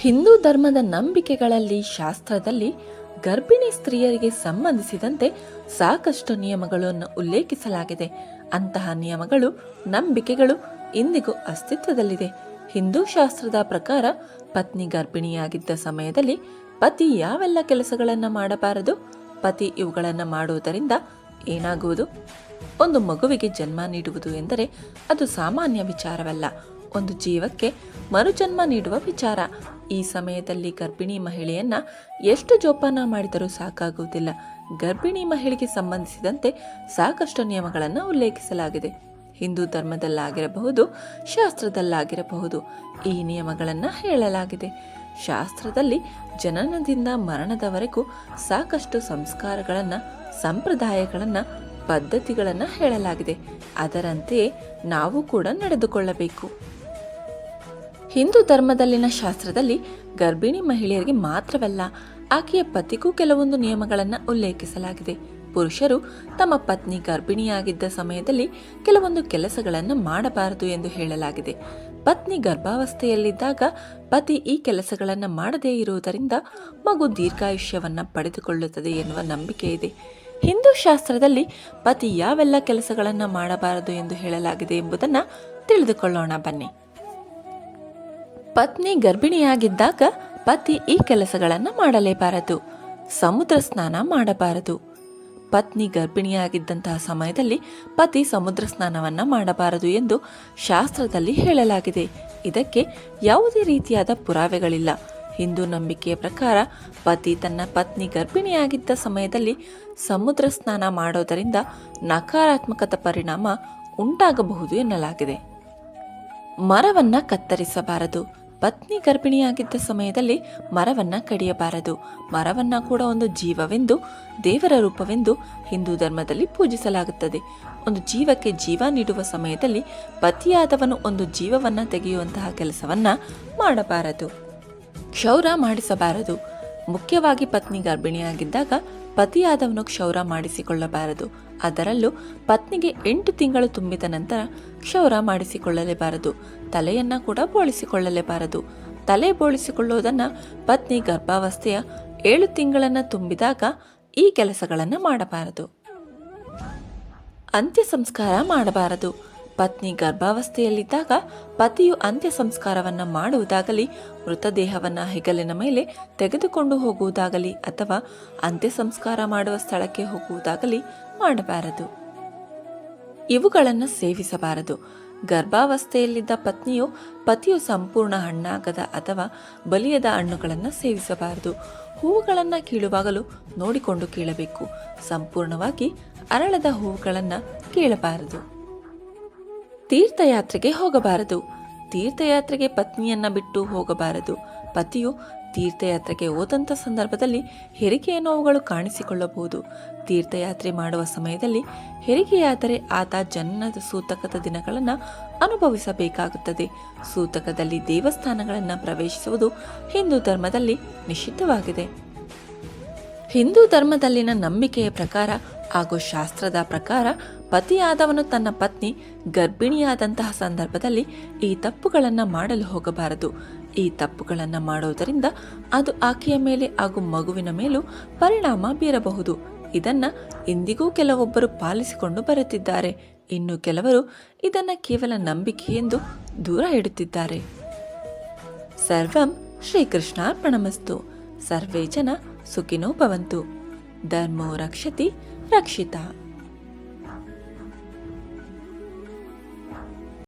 ಹಿಂದೂ ಧರ್ಮದ ನಂಬಿಕೆಗಳಲ್ಲಿ ಶಾಸ್ತ್ರದಲ್ಲಿ ಗರ್ಭಿಣಿ ಸ್ತ್ರೀಯರಿಗೆ ಸಂಬಂಧಿಸಿದಂತೆ ಸಾಕಷ್ಟು ನಿಯಮಗಳನ್ನು ಉಲ್ಲೇಖಿಸಲಾಗಿದೆ. ಅಂತಹ ನಿಯಮಗಳು, ನಂಬಿಕೆಗಳು ಇಂದಿಗೂ ಅಸ್ತಿತ್ವದಲ್ಲಿದೆ. ಹಿಂದೂ ಶಾಸ್ತ್ರದ ಪ್ರಕಾರ ಪತ್ನಿ ಗರ್ಭಿಣಿಯಾಗಿದ್ದ ಸಮಯದಲ್ಲಿ ಪತಿ ಯಾವೆಲ್ಲ ಕೆಲಸಗಳನ್ನು ಮಾಡಬಾರದು? ಪತಿ ಇವುಗಳನ್ನು ಮಾಡುವುದರಿಂದ ಏನಾಗುವುದು? ಒಂದು ಮಗುವಿಗೆ ಜನ್ಮ ನೀಡುವುದು ಎಂದರೆ ಅದು ಸಾಮಾನ್ಯ ವಿಚಾರವಲ್ಲ. ಒಂದು ಜೀವಕ್ಕೆ ಮರುಜನ್ಮ ನೀಡುವ ವಿಚಾರ. ಈ ಸಮಯದಲ್ಲಿ ಗರ್ಭಿಣಿ ಮಹಿಳೆಯನ್ನ ಎಷ್ಟು ಜೋಪಾನ ಮಾಡಿದರೂ ಸಾಕಾಗುವುದಿಲ್ಲ. ಗರ್ಭಿಣಿ ಮಹಿಳೆಗೆ ಸಂಬಂಧಿಸಿದಂತೆ ಸಾಕಷ್ಟು ನಿಯಮಗಳನ್ನು ಉಲ್ಲೇಖಿಸಲಾಗಿದೆ. ಹಿಂದೂ ಧರ್ಮದಲ್ಲಾಗಿರಬಹುದು, ಶಾಸ್ತ್ರದಲ್ಲಾಗಿರಬಹುದು ಈ ನಿಯಮಗಳನ್ನು ಹೇಳಲಾಗಿದೆ. ಶಾಸ್ತ್ರದಲ್ಲಿ ಜನನದಿಂದ ಮರಣದವರೆಗೂ ಸಾಕಷ್ಟು ಸಂಸ್ಕಾರಗಳನ್ನು, ಸಂಪ್ರದಾಯಗಳನ್ನು, ಪದ್ಧತಿಗಳನ್ನು ಹೇಳಲಾಗಿದೆ. ಅದರಂತೆಯೇ ನಾವು ಕೂಡ ನಡೆದುಕೊಳ್ಳಬೇಕು. ಹಿಂದೂ ಧರ್ಮದಲ್ಲಿನ ಶಾಸ್ತ್ರದಲ್ಲಿ ಗರ್ಭಿಣಿ ಮಹಿಳೆಯರಿಗೆ ಮಾತ್ರವಲ್ಲ, ಆಕೆಯ ಪತಿಗೂ ಕೆಲವೊಂದು ನಿಯಮಗಳನ್ನು ಉಲ್ಲೇಖಿಸಲಾಗಿದೆ. ಪುರುಷರು ತಮ್ಮ ಪತ್ನಿ ಗರ್ಭಿಣಿಯಾಗಿದ್ದ ಸಮಯದಲ್ಲಿ ಕೆಲವೊಂದು ಕೆಲಸಗಳನ್ನು ಮಾಡಬಾರದು ಎಂದು ಹೇಳಲಾಗಿದೆ. ಪತ್ನಿ ಗರ್ಭಾವಸ್ಥೆಯಲ್ಲಿದ್ದಾಗ ಪತಿ ಈ ಕೆಲಸಗಳನ್ನು ಮಾಡದೇ ಇರುವುದರಿಂದ ಮಗು ದೀರ್ಘಾಯುಷ್ಯವನ್ನು ಪಡೆದುಕೊಳ್ಳುತ್ತದೆ ಎನ್ನುವ ನಂಬಿಕೆ ಇದೆ. ಹಿಂದೂ ಶಾಸ್ತ್ರದಲ್ಲಿ ಪತಿ ಯಾವೆಲ್ಲ ಕೆಲಸಗಳನ್ನು ಮಾಡಬಾರದು ಎಂದು ಹೇಳಲಾಗಿದೆ ಎಂಬುದನ್ನು ತಿಳಿದುಕೊಳ್ಳೋಣ ಬನ್ನಿ. ಪತ್ನಿ ಗರ್ಭಿಣಿಯಾಗಿದ್ದಾಗ ಪತಿ ಈ ಕೆಲಸಗಳನ್ನು ಮಾಡಲೇಬಾರದು, ಸಮುದ್ರ ಸ್ನಾನ ಮಾಡಬಾರದು. ಪತ್ನಿ ಗರ್ಭಿಣಿಯಾಗಿದ್ದಂತಹ ಸಮಯದಲ್ಲಿ ಪತಿ ಸಮುದ್ರ ಸ್ನಾನವನ್ನು ಮಾಡಬಾರದು ಎಂದು ಶಾಸ್ತ್ರದಲ್ಲಿ ಹೇಳಲಾಗಿದೆ. ಇದಕ್ಕೆ ಯಾವುದೇ ರೀತಿಯಾದ ಪುರಾವೆಗಳಿಲ್ಲ. ಹಿಂದೂ ನಂಬಿಕೆಯ ಪ್ರಕಾರ ಪತಿ ತನ್ನ ಪತ್ನಿ ಗರ್ಭಿಣಿಯಾಗಿದ್ದ ಸಮಯದಲ್ಲಿ ಸಮುದ್ರ ಸ್ನಾನ ಮಾಡೋದರಿಂದ ನಕಾರಾತ್ಮಕದ ಪರಿಣಾಮ ಉಂಟಾಗಬಹುದು ಎನ್ನಲಾಗಿದೆ. ಮರವನ್ನು ಕತ್ತರಿಸಬಾರದು. ಪತ್ನಿ ಗರ್ಭಿಣಿಯಾಗಿದ್ದ ಸಮಯದಲ್ಲಿ ಮರವನ್ನು ಕಡಿಯಬಾರದು. ಮರವನ್ನು ಕೂಡ ಒಂದು ಜೀವವೆಂದು, ದೇವರ ರೂಪವೆಂದು ಹಿಂದೂ ಧರ್ಮದಲ್ಲಿ ಪೂಜಿಸಲಾಗುತ್ತದೆ. ಒಂದು ಜೀವಕ್ಕೆ ಜೀವ ನೀಡುವ ಸಮಯದಲ್ಲಿ ಪತಿಯಾದವನು ಒಂದು ಜೀವವನ್ನ ತೆಗೆಯುವಂತಹ ಕೆಲಸವನ್ನ ಮಾಡಬಾರದು. ಕ್ಷೌರ ಮಾಡಿಸಬಾರದು. ಮುಖ್ಯವಾಗಿ ಪತ್ನಿ ಗರ್ಭಿಣಿಯಾಗಿದ್ದಾಗ ಪತಿಯಾದವನು ಕ್ಷೌರ ಮಾಡಿಸಿಕೊಳ್ಳಬಾರದು. ಅದರಲ್ಲೂ ಪತ್ನಿಗೆ ಎಂಟು ತಿಂಗಳು ತುಂಬಿದ ನಂತರ ಕ್ಷೌರ ಮಾಡಿಸಿಕೊಳ್ಳಲೇಬಾರದು. ತಲೆಯನ್ನ ಕೂಡ ಬೋಳಿಸಿಕೊಳ್ಳಲೇಬಾರದು. ತಲೆ ಬೋಳಿಸಿಕೊಳ್ಳುವುದನ್ನು ಪತ್ನಿ ಗರ್ಭಾವಸ್ಥೆಯ ಏಳು ತಿಂಗಳನ್ನ ತುಂಬಿದಾಗ ಈ ಕೆಲಸಗಳನ್ನು ಮಾಡಬಾರದು. ಅಂತ್ಯ ಸಂಸ್ಕಾರ ಮಾಡಬಾರದು. ಪತ್ನಿ ಗರ್ಭಾವಸ್ಥೆಯಲ್ಲಿದ್ದಾಗ ಪತಿಯು ಅಂತ್ಯ ಸಂಸ್ಕಾರವನ್ನು ಮಾಡುವುದಾಗಲಿ, ಮೃತದೇಹವನ್ನು ಹೆಗಲಿನ ಮೇಲೆ ತೆಗೆದುಕೊಂಡು ಹೋಗುವುದಾಗಲಿ ಅಥವಾ ಅಂತ್ಯ ಸಂಸ್ಕಾರ ಮಾಡುವ ಸ್ಥಳಕ್ಕೆ ಹೋಗುವುದಾಗಲಿ ಮಾಡಬಾರದು. ಇವುಗಳನ್ನು ಸೇವಿಸಬಾರದು. ಗರ್ಭಾವಸ್ಥೆಯಲ್ಲಿದ್ದ ಪತ್ನಿಯು ಪತಿಯು ಸಂಪೂರ್ಣ ಹಣ್ಣಾಗದ ಅಥವಾ ಬಲಿಯದ ಹಣ್ಣುಗಳನ್ನು ಸೇವಿಸಬಾರದು. ಹೂವುಗಳನ್ನು ಕೀಳುವಾಗಲೂ ನೋಡಿಕೊಂಡು ಕೀಳಬೇಕು. ಸಂಪೂರ್ಣವಾಗಿ ಅರಳದ ಹೂವುಗಳನ್ನು ಕೀಳಬಾರದು. ತೀರ್ಥಯಾತ್ರೆಗೆ ಹೋಗಬಾರದು. ತೀರ್ಥಯಾತ್ರೆಗೆ ಪತ್ನಿಯನ್ನ ಬಿಟ್ಟು ಹೋಗಬಾರದು. ಪತಿಯು ತೀರ್ಥಯಾತ್ರೆಗೆ ಹೋದಂಥ ಸಂದರ್ಭದಲ್ಲಿ ಹೆರಿಗೆಯ ನೋವುಗಳು ಕಾಣಿಸಿಕೊಳ್ಳಬಹುದು. ತೀರ್ಥಯಾತ್ರೆ ಮಾಡುವ ಸಮಯದಲ್ಲಿ ಹೆರಿಗೆಯಾದರೆ ಆತ ಜನನದ ಸೂತಕದ ದಿನಗಳನ್ನು ಅನುಭವಿಸಬೇಕಾಗುತ್ತದೆ. ಸೂತಕದಲ್ಲಿ ದೇವಸ್ಥಾನಗಳನ್ನು ಪ್ರವೇಶಿಸುವುದು ಹಿಂದೂ ಧರ್ಮದಲ್ಲಿ ನಿಷಿದ್ಧವಾಗಿದೆ. ಹಿಂದೂ ಧರ್ಮದಲ್ಲಿನ ನಂಬಿಕೆಯ ಪ್ರಕಾರ ಹಾಗೂ ಶಾಸ್ತ್ರದ ಪ್ರಕಾರ ಪತಿಯಾದವನು ತನ್ನ ಪತ್ನಿ ಗರ್ಭಿಣಿಯಾದಂತಹ ಸಂದರ್ಭದಲ್ಲಿ ಈ ತಪ್ಪುಗಳನ್ನು ಮಾಡಲು ಹೋಗಬಾರದು. ಈ ತಪ್ಪುಗಳನ್ನು ಮಾಡುವುದರಿಂದ ಅದು ಆಕೆಯ ಮೇಲೆ ಹಾಗೂ ಮಗುವಿನ ಮೇಲೂ ಪರಿಣಾಮ ಬೀರಬಹುದು. ಇದನ್ನು ಇಂದಿಗೂ ಕೆಲವೊಬ್ಬರು ಪಾಲಿಸಿಕೊಂಡು ಬರುತ್ತಿದ್ದಾರೆ. ಇನ್ನು ಕೆಲವರು ಇದನ್ನು ಕೇವಲ ನಂಬಿಕೆ ಎಂದು ದೂರ ಇಡುತ್ತಿದ್ದಾರೆ. ಸರ್ವಂ ಶ್ರೀಕೃಷ್ಣಾರ್ಪಣಮಸ್ತು. ಸರ್ವೇ ಜನ ಸುಖಿನೋ ಭವಂತು. ಧರ್ಮೋ ರಕ್ಷತಿ ರಕ್ಷಿತ.